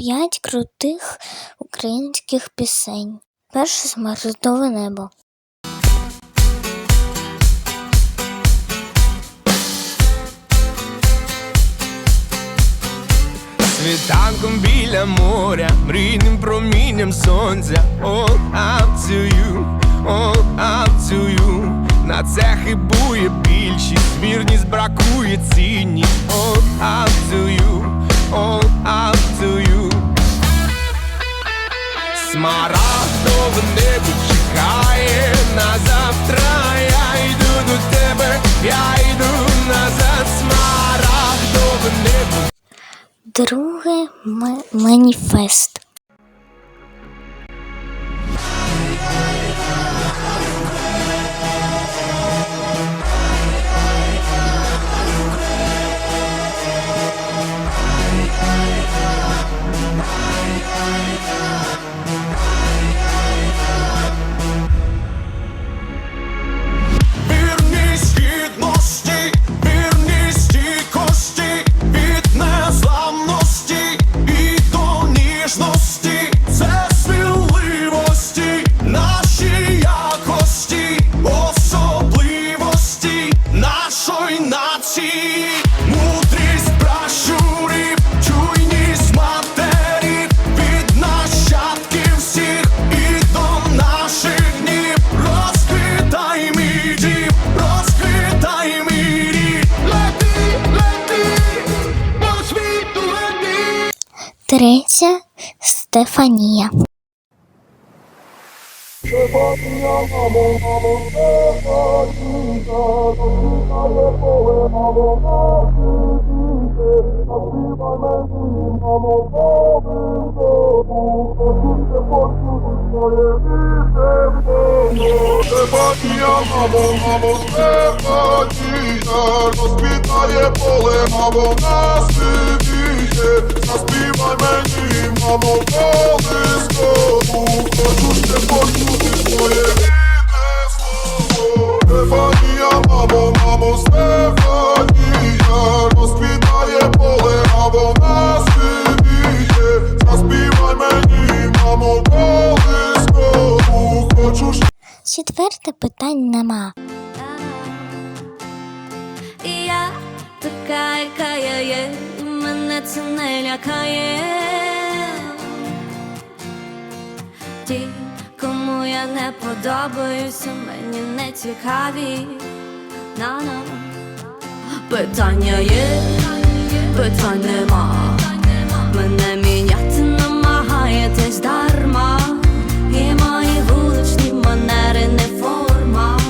П'ять крутих українських пісень. Перше смарагдове небо. Світанком біля моря, мрійним промінням сонця All up to you, На це хибує більшість, вірність бракує цінність All up Смарагдове небо чекає. На завтра Я йду до тебе, я йду назад. Смарагдове небо. Друге м- маніфест. Третя Стефанія. Мамо, мамо, Стефанія, розквітає поле, мамо, на мамо, колискову, хочу ще почути твоє рідне слово. Стефанія, мамо, мамо, Стефанія, розквітає поле, мамо, на сивіє, заспівай мені, мамо, колискову, хочу ще Четверте питань нема. І я така, яка я є, мене це не лякає. Ті, кому я не подобаюся, мені не цікаві. На-на. Питання є, питань нема. Мене міняти намагаєтесь дарма. І мої вуличні манери не форма.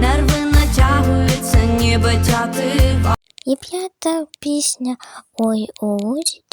Нерви натягуються, ніби тятива. І п'ята пісня Ой лузі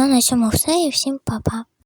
Ну на цьому все і всім па-па.